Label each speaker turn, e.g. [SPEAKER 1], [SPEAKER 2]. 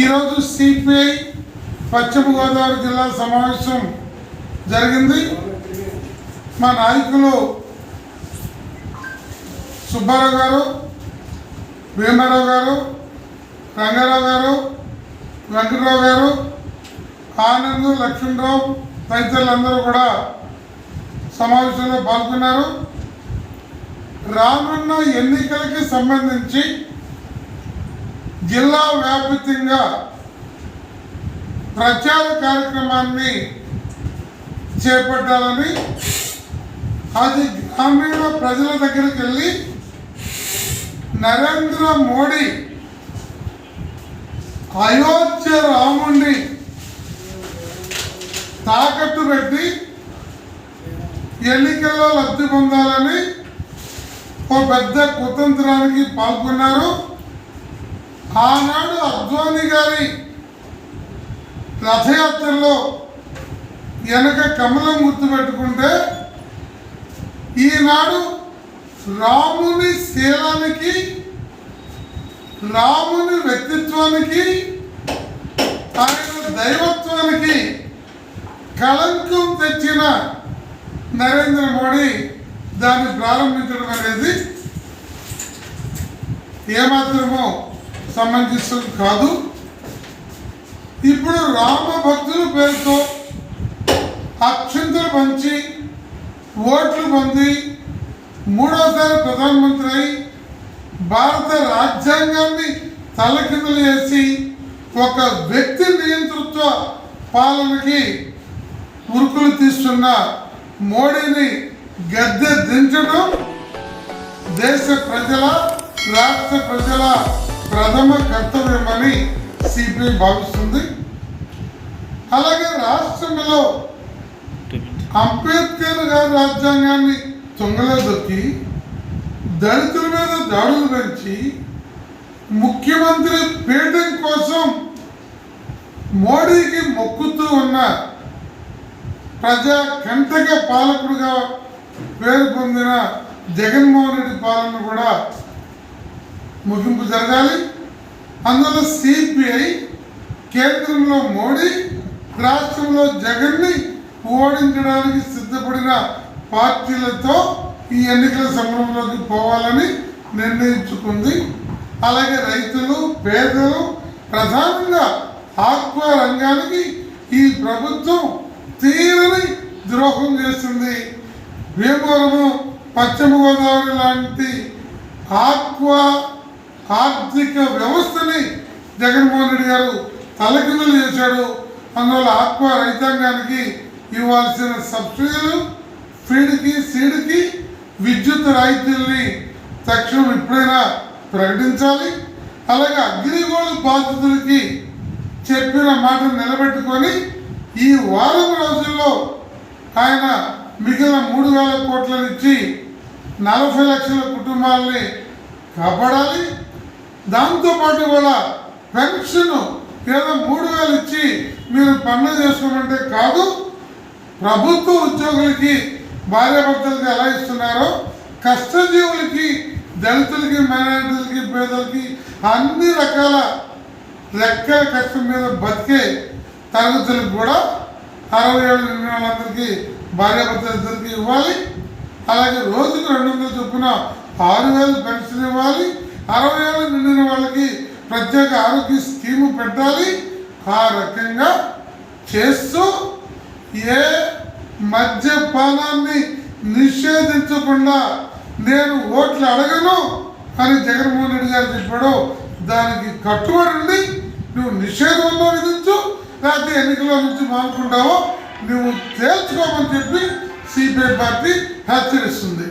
[SPEAKER 1] ఈరోజు సిపిఐ పశ్చిమ గోదావరి జిల్లా సమావేశం జరిగింది. మా నాయకులు సుబ్బారావు గారు భీమారావు గారు రంగారావు గారు వెంకటరావు గారు ఆనంద్ లక్ష్మణరావు తదితరులందరూ కూడా సమావేశంలో పాల్గొన్నారు. రానున్న ఎన్నికలకి సంబంధించి జిల్లా వ్యాప్తంగా ప్రచార కార్యక్రమాన్ని చేపట్టాలని అది గ్రామీణ ప్రజల దగ్గరికి వెళ్ళి నరేంద్ర మోడీ అయోధ్య రాముణ్ణి తాకట్టు పెట్టి ఎన్నికల్లో లబ్ధి పొందాలని ఓ పెద్ద కుతంత్రానికి పాల్గొన్నారు. ఆనాడు అద్వాని గారి రథయాత్రలో వెనక కమలం గుర్తు పెట్టుకుంటే ఈనాడు రాముని శీలానికి రాముని వ్యక్తిత్వానికి ఆయన దైవత్వానికి కళంకం తెచ్చిన నరేంద్ర మోడీ దాన్ని ప్రారంభించడం అనేది ఏమాత్రమో సమంజసం కాదు. ఇప్పుడు రామ భక్తుల పేరుతో అక్షంతలు పంచి ఓట్లు పొంది మూడోసారి ప్రధానమంత్రి అయి భారత రాజ్యాంగాన్ని తలకిందులు చేసి ఒక వ్యక్తి నియంతృత్వ పాలనకి ఉరుకులు తీస్తున్న మోడీని గద్దె దించడం దేశ ప్రజల రాష్ట్ర ప్రజల ప్రథమ కర్తవ్యమని సిపిఐ భావిస్తుంది. అలాగే రాష్ట్రంలో అంబేద్కర్ గారి రాజ్యాంగాన్ని తొంగలో దొక్కి దళితుల మీద దాడులు పెంచి ముఖ్యమంత్రి పీఠం కోసం మోడీకి మొక్కుతూ ఉన్న ప్రజా కంటక పాలకుడుగా పేరు పొందిన జగన్మోహన్ రెడ్డి పాలన కూడా ముగింపు జరగాలి. అందులో సిపిఐ కేంద్రంలో మోడీ రాష్ట్రంలో జగన్ని ఓడించడానికి సిద్ధపడిన పార్టీలతో ఈ ఎన్నికల సమయంలోకి పోవాలని నిర్ణయించుకుంది. అలాగే రైతులు పేదలు ప్రధానంగా ఆక్వా రంగానికి ఈ ప్రభుత్వం తీరని ద్రోహం చేస్తుంది భీమవరము పశ్చిమ గోదావరి లాంటి ఆక్వా ఆర్థిక వ్యవస్థని జగన్మోహన్ రెడ్డి గారు తలకిందులు చేశాడు అందువల్ల ఆత్మ రైతాంగానికి ఇవ్వాల్సిన సబ్సిడీలు ఫీడ్కి సీడ్కి విద్యుత్ రాయితీల్ని తక్షణం ఎప్పుడైనా ప్రకటించాలి. అలాగే అగ్నిగోళ బాధితులకి చెప్పిన మాట నిలబెట్టుకొని ఈ వారం రోజుల్లో ఆయన మిగిలిన మూడు వేల కోట్లను ఇచ్చి నలభై లక్షల కుటుంబాలని కాపాడాలి. దాంతోపాటు కూడా పెన్షన్ కేవలం మూడు వేలు ఇచ్చి మీరు పనులు చేసుకోమంటే కాదు ప్రభుత్వ ఉద్యోగులకి భార్యాభర్తలకి ఎలా ఇస్తున్నారో కష్టజీవులకి దళితులకి మైనారిటీలకి పేదలకి అన్ని రకాల లెక్కల కష్టం మీద బతికే తరగతులకు కూడా అరవై ఏడు నిండిన వాళ్ళందరికీ భార్యాభర్తలు ఇద్దరికి ఇవ్వాలి. అలాగే రోజుకు రెండు వందల చొప్పున ఆరు వేలు పెన్షన్ ఇవ్వాలి. అరవై ఏళ్ళు నిండిన వాళ్ళకి ప్రత్యేక ఆరోగ్య స్కీము పెట్టాలి. ఆ రకంగా చేస్తూ ఏ మద్యపానాన్ని నిషేధించకుండా నేను ఓట్లు అడగను అని జగన్మోహన్ రెడ్డి గారు చెప్పాడు దానికి కట్టుబడి ఉండి నువ్వు నిషేధంలో విధించు లేకపోతే ఎన్నికల నుంచి మానుకుంటావో నువ్వు తేల్చుకోమని చెప్పి సిపిఐ పార్టీ హెచ్చరిస్తుంది.